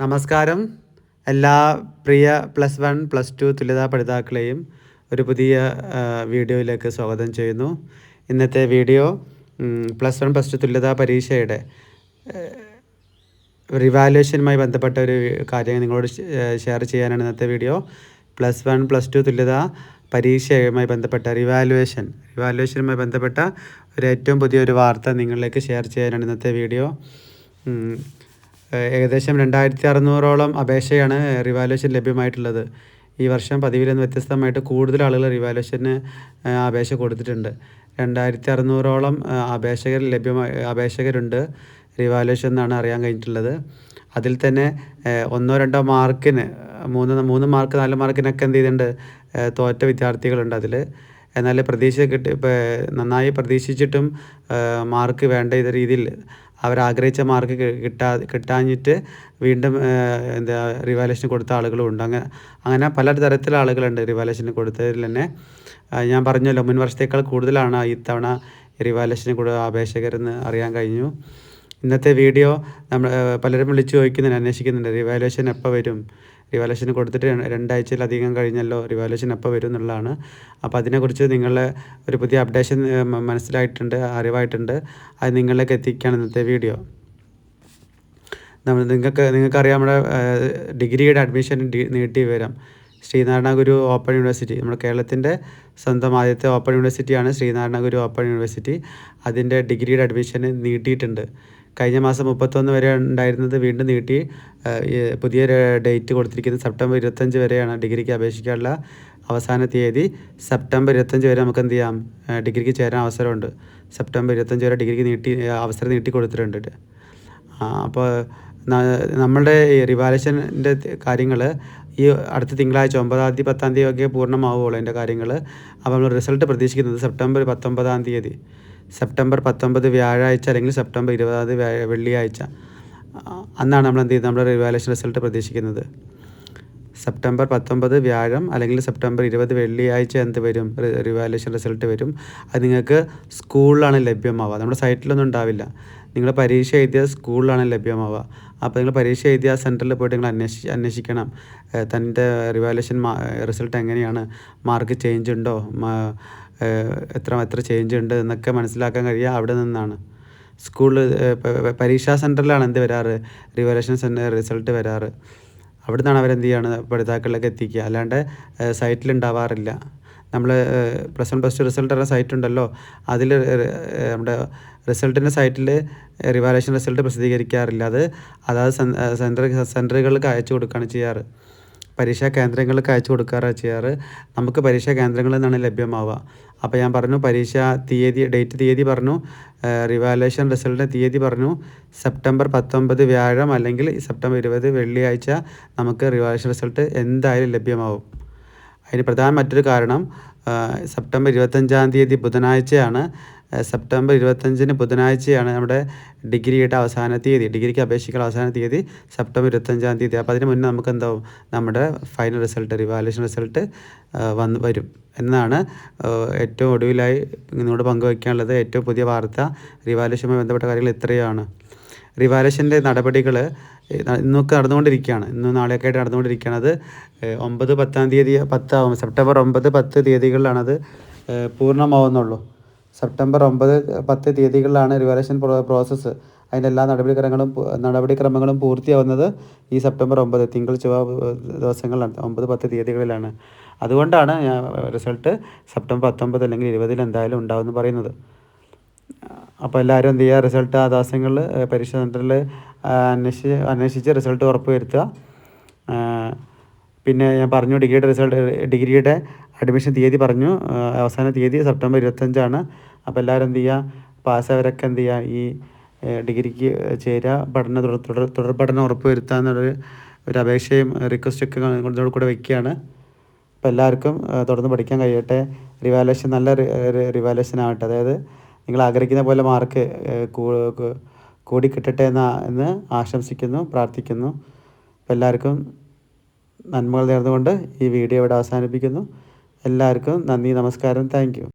നമസ്കാരം. എല്ലാ പ്രിയ പ്ലസ് വൺ പ്ലസ് ടു തുല്യതാ പഠിതാക്കളെയും ഒരു പുതിയ വീഡിയോയിലേക്ക് സ്വാഗതം ചെയ്യുന്നു. ഇന്നത്തെ video plus one plus two തുല്യതാ പരീക്ഷയുടെ റിവാലുവേഷനുമായി ബന്ധപ്പെട്ട ഒരു കാര്യം നിങ്ങളോട് ഷെയർ ചെയ്യാനാണ് ഇന്നത്തെ video. Plus one plus two തുല്യതാ പരീക്ഷയുമായി ബന്ധപ്പെട്ട റിവാലുവേഷൻ റിവാലുവേഷനുമായി ബന്ധപ്പെട്ട ഒരു ഏറ്റവും പുതിയൊരു വാർത്ത നിങ്ങളിലേക്ക് ഷെയർ ചെയ്യാനാണ് ഇന്നത്തെ വീഡിയോ. ഏകദേശം രണ്ടായിരത്തി അറുന്നൂറോളം അപേക്ഷയാണ് റിവാലുവേഷൻ ലഭ്യമായിട്ടുള്ളത്. ഈ വർഷം പതിവിൽ നിന്ന് വ്യത്യസ്തമായിട്ട് കൂടുതൽ ആളുകൾ റിവാലുവേഷന് അപേക്ഷ കൊടുത്തിട്ടുണ്ട്. രണ്ടായിരത്തി അറുന്നൂറോളം അപേക്ഷകർ ലഭ്യമായി അപേക്ഷകരുണ്ട് റിവാലുവേഷൻ എന്നാണ് അറിയാൻ കഴിഞ്ഞിട്ടുള്ളത്. അതിൽ തന്നെ ഒന്നോ രണ്ടോ മാർക്കിന് മൂന്ന് മൂന്ന് മാർക്ക് നാല് മാർക്കിനൊക്കെ എന്ത് ചെയ്തിട്ടുണ്ട് തോറ്റ വിദ്യാർത്ഥികളുണ്ട് അതിൽ. എന്നാൽ പ്രതീക്ഷ കിട്ടി നന്നായി പ്രതീക്ഷിച്ചിട്ടും മാർക്ക് വേണ്ട രീതിയിൽ അവരാഗ്രഹിച്ച മാർക്ക് കിട്ടാ കിട്ടാഞ്ഞിട്ട് വീണ്ടും എന്താ റിവാലേഷൻ കൊടുത്ത ആളുകളും ഉണ്ട്. അങ്ങനെ അങ്ങനെ പല തരത്തിലുള്ള ആളുകളുണ്ട് റിവാലേഷൻ കൊടുത്തതിൽ തന്നെ. ഞാൻ പറഞ്ഞല്ലോ മുൻ വർഷത്തേക്കാൾ കൂടുതലാണ് ഇത്തവണ റിവാലേഷന് കൂടെ അപേക്ഷകരെന്ന് അറിയാൻ കഴിഞ്ഞു. ഇന്നത്തെ വീഡിയോ നമ്മൾ പലരും വിളിച്ചു ചോദിക്കുന്നുണ്ട് അന്വേഷിക്കുന്നുണ്ട്. റിവാലുവേഷൻ എപ്പോൾ വരും? റിവാലുവേഷൻ കൊടുത്തിട്ട് രണ്ടാഴ്ചയിലധികം കഴിഞ്ഞല്ലോ റിവാലുവേഷൻ എപ്പോൾ വരും എന്നുള്ളതാണ്. അപ്പോൾ അതിനെക്കുറിച്ച് നിങ്ങളെ ഒരു പുതിയ അപ്ഡേഷൻ മനസ്സിലായിട്ടുണ്ട് അറിവായിട്ടുണ്ട്. അത് നിങ്ങളിലേക്ക് എത്തിക്കുകയാണ് ഇന്നത്തെ വീഡിയോ. നമ്മൾ നിങ്ങൾക്ക് നിങ്ങൾക്കറിയാം നമ്മുടെ ഡിഗ്രിയുടെ അഡ്മിഷൻ നീട്ടി വരാം. Sreenarayana Guru open university. നമ്മുടെ കേരളത്തിന്റെ സ്വന്തം ആദ്യത്തെ ഓപ്പൺ യൂണിവേഴ്സിറ്റിയാണ് ശ്രീനാരായണ ഗുരു ഓപ്പൺ യൂണിവേഴ്സിറ്റി. അതിന്റെ ഡിഗ്രിയുടെ അഡ്മിഷൻ നീട്ടിയിട്ടുണ്ട്. കഴിഞ്ഞ മാസം മുപ്പത്തൊന്ന് വരെ ഉണ്ടായിരുന്നത് വീണ്ടും നീട്ടി. പുതിയ ഡേറ്റ് കൊടുത്തിരിക്കുന്നത് സെപ്റ്റംബർ ഇരുപത്തഞ്ച് വരെയാണ്. ഡിഗ്രിക്ക് അപേക്ഷിക്കാനുള്ള അവസാന തീയതി സെപ്റ്റംബർ ഇരുപത്തഞ്ച് വരെ നമുക്ക് എന്ത് ചെയ്യാം? ഡിഗ്രിക്ക് ചേരാൻ അവസരമുണ്ട്. സെപ്റ്റംബർ ഇരുപത്തഞ്ച് വരെ ഡിഗ്രിക്ക് നീട്ടി അവസരം നീട്ടി കൊടുത്തിട്ടുണ്ട്. അപ്പോൾ നമ്മളുടെ റിവാലേഷന്റെ കാര്യങ്ങൾ ഈ അടുത്ത തിങ്കളാഴ്ച ഒമ്പതാം തീയതി പത്താം തീയതി ഒക്കെ പൂർണമാവുകയുള്ളൂ അതിന്റെ കാര്യങ്ങൾ. അപ്പോൾ നമ്മൾ റിസൾട്ട് പ്രതീക്ഷിക്കുന്നത് സെപ്റ്റംബർ പത്തൊമ്പതാം തീയതി. സെപ്റ്റംബർ പത്തൊമ്പത് വ്യാഴാഴ്ച അല്ലെങ്കിൽ സെപ്റ്റംബർ ഇരുപതാം തീയതി വെള്ളിയാഴ്ച. അന്നാണ് നമ്മൾ എന്ത് ചെയ്യുന്നത്? നമ്മുടെ റിവാലേഷൻ റിസൾട്ട് പ്രതീക്ഷിക്കുന്നത്. സെപ്റ്റംബർ പത്തൊമ്പത് വ്യാഴം അല്ലെങ്കിൽ സെപ്റ്റംബർ ഇരുപത് വെള്ളിയാഴ്ച എന്ത് വരും? റിവാലുവേഷൻ റിസൾട്ട് വരും. അത് നിങ്ങൾക്ക് സ്കൂളിലാണ് ലഭ്യമാവുക. നമ്മുടെ സൈറ്റിലൊന്നും ഉണ്ടാവില്ല. നിങ്ങൾ പരീക്ഷ എഴുതിയ സ്കൂളിലാണ് ലഭ്യമാവുക. അപ്പോൾ നിങ്ങൾ പരീക്ഷ എഴുതിയ സെന്ററിൽ പോയിട്ട് നിങ്ങൾ അന്വേഷി അന്വേഷിക്കണം. തന്റെ റിവാലുവേഷൻ റിസൾട്ട് എങ്ങനെയാണ്? മാർക്ക് ചേഞ്ച് ഉണ്ടോ? എത്ര എത്ര ചേഞ്ച് ഉണ്ട്? എന്നൊക്കെ മനസ്സിലാക്കാൻ കഴിയുക അവിടെ നിന്നാണ്. സ്കൂളിൽ പരീക്ഷാ സെന്ററിലാണ് എന്ത് വരാറ്? റിവാലുവേഷൻ റിസൾട്ട് വരാറ്. അവിടെ നിന്നാണ് അവരെന്ത് ചെയ്യാണ് പഠിതാക്കളിലേക്ക് എത്തിക്കുക. അല്ലാണ്ട് സൈറ്റിൽ ഉണ്ടാവാറില്ല നമ്മൾ plus one plus two result പറഞ്ഞ സൈറ്റ് ഉണ്ടല്ലോ അതിൽ നമ്മുടെ റിസൾട്ടിന്റെ സൈറ്റിൽ റിവാലേഷൻ റിസൾട്ട് പ്രസിദ്ധീകരിക്കാറില്ല. അത് അതായത് സെന്റർ സെന്ററുകൾക്ക് അയച്ചു കൊടുക്കുകയാണ് ചെയ്യാറ്. പരീക്ഷാ കേന്ദ്രങ്ങൾക്ക് അയച്ചു കൊടുക്കാറാണ് ചെയ്യാറ്. നമുക്ക് പരീക്ഷാ കേന്ദ്രങ്ങളിൽ നിന്നാണ് ലഭ്യമാവുക. അപ്പോൾ ഞാൻ പറഞ്ഞു പരീക്ഷ തീയതി ഡേറ്റ് തീയതി പറഞ്ഞു റിവാലുവേഷൻ റിസൾട്ടിന്റെ തീയതി പറഞ്ഞു. സെപ്റ്റംബർ പത്തൊമ്പത് വ്യാഴം അല്ലെങ്കിൽ സെപ്റ്റംബർ ഇരുപത് വെള്ളിയാഴ്ച നമുക്ക് റിവാലുവേഷൻ റിസൾട്ട് എന്തായാലും ലഭ്യമാവും. അതിന് പ്രധാന മറ്റൊരു കാരണം സെപ്റ്റംബർ ഇരുപത്തഞ്ചാം തീയതി ബുധനാഴ്ചയാണ്. സെപ്റ്റംബർ ഇരുപത്തഞ്ചിന് ബുധനാഴ്ചയാണ് നമ്മുടെ ഡിഗ്രിയുടെ അവസാന തീയതി ഡിഗ്രിക്ക് അപേക്ഷിക്കുന്ന അവസാന തീയതി സെപ്റ്റംബർ ഇരുപത്തഞ്ചാം തീയതി. അപ്പോൾ അതിന് മുന്നേ നമുക്ക് എന്താവും നമ്മുടെ ഫൈനൽ റിസൾട്ട് റിവാലുവേഷൻ റിസൾട്ട് വന്ന് വരും. എന്നാണ് ഏറ്റവും ഒടുവിലായി നിങ്ങളോട് പങ്കുവയ്ക്കാനുള്ളത് ഏറ്റവും പുതിയ വാർത്ത. റിവാലുവേഷനുമായി ബന്ധപ്പെട്ട കാര്യങ്ങൾ ഇത്രയാണ്. റിവാലുവേഷന്റെ നടപടികൾ ഇന്നൊക്കെ നടന്നുകൊണ്ടിരിക്കുകയാണ്. ഇന്നും നാളെയൊക്കെ ആയിട്ട് നടന്നുകൊണ്ടിരിക്കുകയാണ്. അത് ഒമ്പത് പത്താം തീയതി പത്താവും. സെപ്റ്റംബർ ഒമ്പത് പത്ത് തീയതികളിലാണത് പൂർണമാവുന്നുള്ളൂ. സെപ്റ്റംബർ ഒമ്പത് പത്ത് തീയതികളിലാണ് റിവാലേഷൻ പ്രോസസ്സ്. അതിന്റെ എല്ലാ നടപടിക്രമങ്ങളും നടപടിക്രമങ്ങളും പൂർത്തിയാവുന്നത് ഈ സെപ്റ്റംബർ ഒമ്പത് തിങ്കൾ ചൊവ്വ ദിവസങ്ങളിലാണ്. ഒമ്പത് പത്ത് തീയതികളിലാണ്. അതുകൊണ്ടാണ് ഞാൻ റിസൾട്ട് സെപ്റ്റംബർ പത്തൊമ്പത് അല്ലെങ്കിൽ ഇരുപതിൽ എന്തായാലും ഉണ്ടാവുമെന്ന് പറയുന്നത്. അപ്പോൾ എല്ലാവരും എന്ത് ചെയ്യുക? റിസൾട്ട് ആ ദിവസങ്ങളിൽ പരീക്ഷ സെന്ററിൽ അന്വേഷിച്ച് അന്വേഷിച്ച് റിസൾട്ട് ഉറപ്പ് വരുത്തുക പിന്നെ ഞാൻ പറഞ്ഞു ഡിഗ്രിയുടെ റിസൾട്ട് ഡിഗ്രിയുടെ അഡ്മിഷൻ തീയതി പറഞ്ഞു. അവസാന തീയതി സെപ്റ്റംബർ ഇരുപത്തഞ്ചാണ്. അപ്പോൾ എല്ലാവരും എന്ത് ചെയ്യുക പാസ്സായവരൊക്കെ എന്ത് ചെയ്യുക ഈ ഡിഗ്രിക്ക് ചേരുക പഠന തുടർ തുടർ തുടർ പഠനം ഉറപ്പ് വരുത്തുക എന്നുള്ളൊരു ഒരു അപേക്ഷയും റിക്വസ്റ്റൊക്കെ കൊണ്ടോട് കൂടെ വയ്ക്കുകയാണ് അപ്പോൾ എല്ലാവർക്കും തുടർന്ന് പഠിക്കാൻ കഴിയട്ടെ. റിവാലുവേഷൻ നല്ല റിവാലുവേഷൻ ആവട്ടെ. അതായത് നിങ്ങൾ ആഗ്രഹിക്കുന്ന പോലെ മാർക്ക് കൂടി കിട്ടട്ടെ എന്ന എന്ന് ആശംസിക്കുന്നു പ്രാർത്ഥിക്കുന്നു. അപ്പോൾ എല്ലാവർക്കും നന്മകൾ നേർന്നുകൊണ്ട് ഈ വീഡിയോ ഇവിടെ അവസാനിപ്പിക്കുന്നു. എല്ലാവർക്കും നന്ദി നമസ്കാരം. താങ്ക്